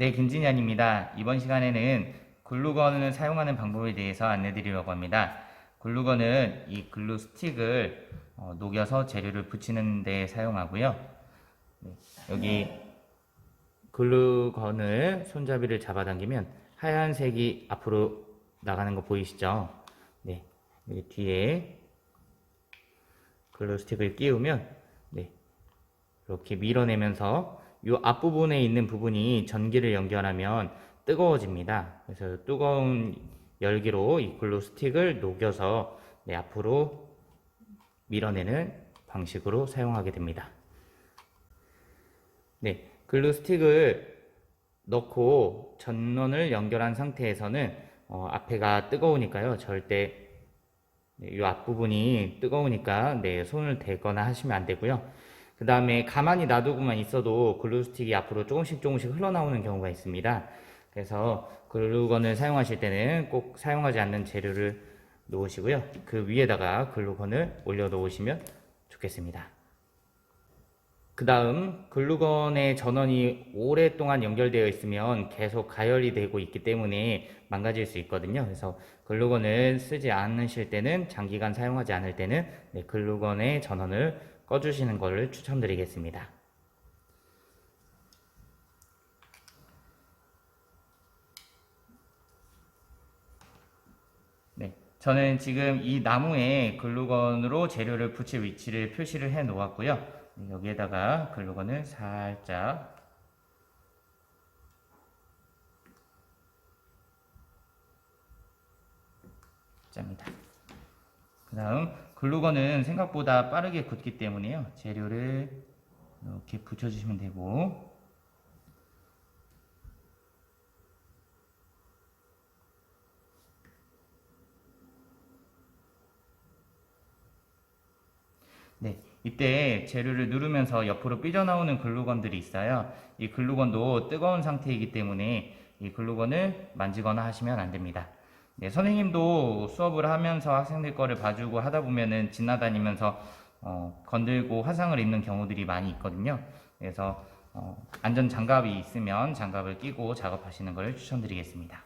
네, 김진현입니다. 이번 시간에는 글루건을 사용하는 방법에 대해서 안내드리려고 합니다. 글루건은 이 글루 스틱을 어, 녹여서 재료를 붙이는 데 사용하고요. 네, 여기 글루건을 손잡이를 잡아당기면 하얀색이 앞으로 나가는 거 보이시죠? 네, 여기 뒤에 글루 스틱을 끼우면 네, 이렇게 밀어내면서 이 앞부분에 있는 부분이 전기를 연결하면 뜨거워집니다. 그래서 뜨거운 열기로 이 글루 스틱을 녹여서 네, 앞으로 밀어내는 방식으로 사용하게 됩니다. 네, 글루 스틱을 넣고 전원을 연결한 상태에서는 어, 앞에가 뜨거우니까요. 절대 네, 이 앞부분이 뜨거우니까 네, 손을 대거나 하시면 안 되고요. 그 다음에 가만히 놔두고만 있어도 글루스틱이 앞으로 조금씩 조금씩 흘러나오는 경우가 있습니다. 그래서 글루건을 사용하실 때는 꼭 사용하지 않는 재료를 놓으시고요. 그 위에다가 글루건을 올려 놓으시면 좋겠습니다. 그 다음 글루건의 전원이 오랫동안 연결되어 있으면 계속 가열이 되고 있기 때문에 망가질 수 있거든요. 그래서 글루건을 쓰지 않으실 때는 장기간 사용하지 않을 때는 네, 글루건의 전원을 꺼주시는 것을 추천드리겠습니다. 네, 저는 지금 이 나무에 글루건으로 재료를 붙일 위치를 표시를 해 놓았고요. 네, 여기에다가 글루건을 살짝 짭니다. 그 다음 글루건은 생각보다 빠르게 굳기 때문에요. 재료를 이렇게 붙여주시면 되고 네, 이때 재료를 누르면서 옆으로 삐져나오는 글루건들이 있어요. 이 글루건도 뜨거운 상태이기 때문에 이 글루건을 만지거나 하시면 안 됩니다. 네, 선생님도 수업을 하면서 학생들 거를 봐주고 하다 보면은 지나다니면서 어, 건들고 화상을 입는 경우들이 많이 있거든요. 그래서 어, 안전 장갑이 있으면 장갑을 끼고 작업하시는 것을 추천드리겠습니다.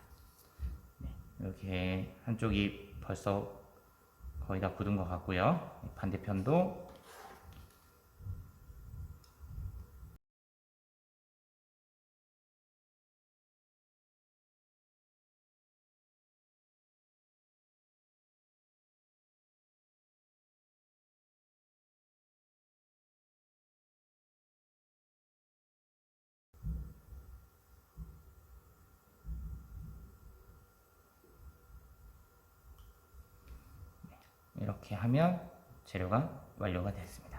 네, 이렇게 한쪽이 벌써 거의 다 굳은 것 같고요. 반대편도 이렇게 하면 재료가 완료가 됐습니다.